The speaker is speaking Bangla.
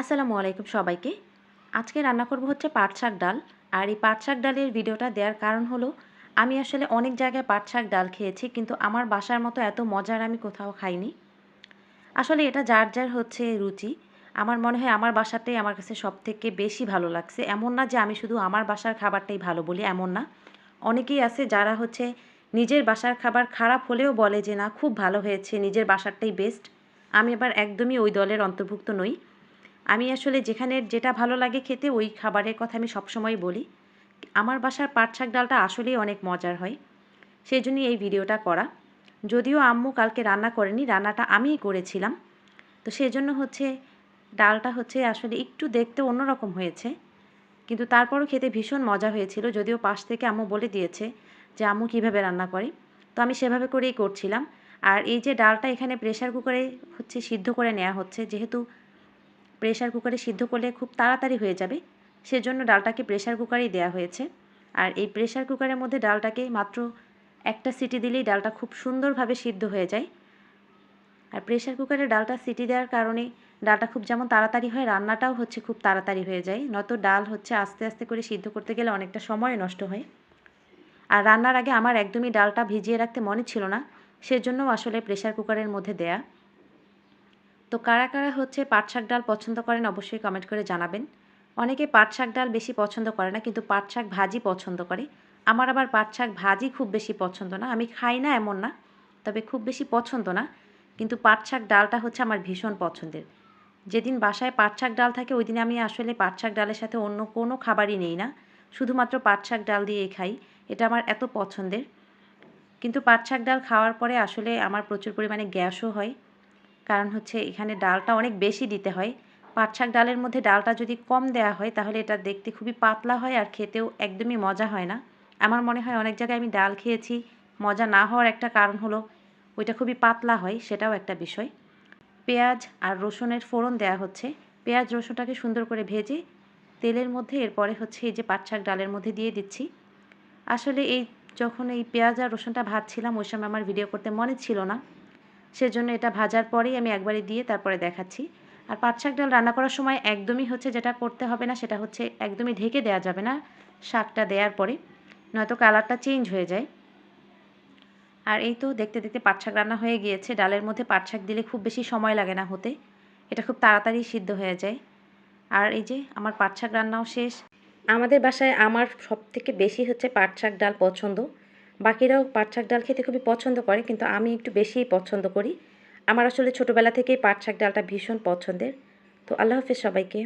আসসালামু আলাইকুম সবাইকে। আজকে রান্না করব হচ্ছে পাট শাক ডাল। আর এই পাট শাক ডালের ভিডিওটা দেওয়ার কারণ হলো, আমি আসলে অনেক জায়গায় পাট শাক ডাল খেয়েছি, কিন্তু আমার বাসার মতো এত মজার আমি কোথাও খাইনি। আসলে এটা যার যার হচ্ছে রুচি। আমার মনে হয় আমার বাসাটাই আমার কাছে সব থেকে বেশি ভালো লাগছে। এমন না যে আমি শুধু আমার বাসার খাবারটাই ভালো বলি, এমন না। অনেকেই আছে যারা হচ্ছে নিজের বাসার খাবার খারাপ হলেও বলে যে, না, খুব ভালো হয়েছে, নিজের বাসারটাই বেস্ট আমি আবার একদমই ওই দলের অন্তর্ভুক্ত নই। আমি আসলে যেখানে যেটা ভালো লাগে খেতে, ওই খাবারের কথা আমি সবসময় বলি। আমার বাসার পাট শাক ডালটা আসলেই অনেক মজার হয়। সেই জন্যই এই ভিডিওটা করা। যদিও আম্মু কালকে রান্না করেনি, রান্নাটা আমিই করেছিলাম। তো সেই জন্য হচ্ছে ডালটা হচ্ছে আসলে একটু দেখতে অন্যরকম হয়েছে। কিন্তু তারপরও খেতে ভীষণ মজা হয়েছিল। যদিও পাশ থেকে আম্মু বলে দিয়েছে যে, আম্মু কীভাবে রান্না করে? তো আমি সেভাবে করেই করছিলাম। আর এই যে ডালটা এখানে প্রেশার কুকারে হচ্ছে সিদ্ধ করে নেওয়া হচ্ছে, যেহেতু প্রেশার কুকারে সিদ্ধ করলে খুব তাড়াতাড়ি হয়ে যাবে। সেজন্য ডালটাকে প্রেশার কুকারেই দেওয়া হয়েছে। আর এই প্রেশার কুকারের মধ্যে ডালটাকে মাত্র একটা সিটি দিলেই ডালটা খুব সুন্দরভাবে সিদ্ধ হয়ে যায়। আর প্রেশার কুকারে ডালটা সিটি দেওয়ার কারণে ডালটা খুব যেমন তাড়াতাড়ি হয়, রান্নাটাও হচ্ছে খুব তাড়াতাড়ি হয়ে যায়। নয়তো ডাল হচ্ছে আস্তে আস্তে করে সিদ্ধ করতে গেলে অনেকটা সময় নষ্ট হয়। আর রান্নার আগে আমার একদমই ডালটা ভিজিয়ে রাখতে মনে ছিল না সেজন্য আসলে প্রেশার কুকারের মধ্যে দেয়া। তো কারা কারা হচ্ছে পাট শাক ডাল পছন্দ করেন অবশ্যই কমেন্ট করে জানাবেন। অনেকে পাট শাক ডাল বেশি পছন্দ করে না, কিন্তু পাট শাক ভাজি পছন্দ করে। আমার আবার পাট শাক ভাজি খুব বেশি পছন্দ না, আমি খাই না এমন না, তবে খুব বেশি পছন্দ না। কিন্তু পাট শাক ডালটা হচ্ছে আমার ভীষণ পছন্দের। যেদিন বাসায় পাট শাক ডাল থাকে, ওই দিন আমি আসলে পাট শাক ডালের সাথে অন্য কোনো খাবারই নেই না। শুধুমাত্র পাট শাক ডাল দিয়েই খাই, এটা আমার এত পছন্দের। কিন্তু পাট শাক ডাল খাওয়ার পরে আসলে আমার প্রচুর পরিমাণে গ্যাসও হয়। কারণ হচ্ছে এখানে ডালটা অনেক বেশি দিতে হয়। পাট শাক ডালের মধ্যে ডালটা যদি কম দেওয়া হয়, তাহলে এটা দেখতে খুবই পাতলা হয় আর খেতেও একদমই মজা হয় না। আমার মনে হয় অনেক জায়গায় আমি ডাল খেয়েছি, মজা না হওয়ার একটা কারণ হলো ওইটা খুবই পাতলা হয়, সেটাও একটা বিষয়। পেঁয়াজ আর রসুনের ফোড়ন দেওয়া হচ্ছে। পেঁয়াজ রসুনটাকে সুন্দর করে ভেজে তেলের মধ্যে এরপরে হচ্ছে এই যে পাট শাক ডালের মধ্যে দিয়ে দিচ্ছি। আসলে এই যখন এই পেঁয়াজ আর রসুনটা ভাজছিলাম, ওই সময় আমার ভিডিও করতে মনে ছিল না। সেজন্য এটা ভাজার পরেই আমি একবারে দিয়ে তারপরে দেখাচ্ছি। আর পাট শাক ডাল রান্না করার সময় একদমই হচ্ছে যেটা করতে হবে না, সেটা হচ্ছে একদমই ঢেকে দেওয়া যাবে না, শাকটা দেওয়ার পরে। নয়তো কালারটা চেঞ্জ হয়ে যায়। আর এই তো দেখতে দেখতে পাট শাক রান্না হয়ে গিয়েছে। ডালের মধ্যে পাট শাক দিলে খুব বেশি সময় লাগে না হতে। এটা খুব তাড়াতাড়ি সিদ্ধ হয়ে যায়। আর এই যে আমার পাট শাক রান্নাও শেষ। আমাদের বাসায় আমার সব থেকে বেশি হচ্ছে পাট শাক ডাল পছন্দ। বাকিরাও পাট শাক ডাল খেতে খুবই পছন্দ করে, কিন্তু আমি একটু বেশিই পছন্দ করি। আমার আসলে ছোটোবেলা থেকেই পাট শাক ডালটা ভীষণ পছন্দের। তো আল্লাহ হাফেজ সবাইকে।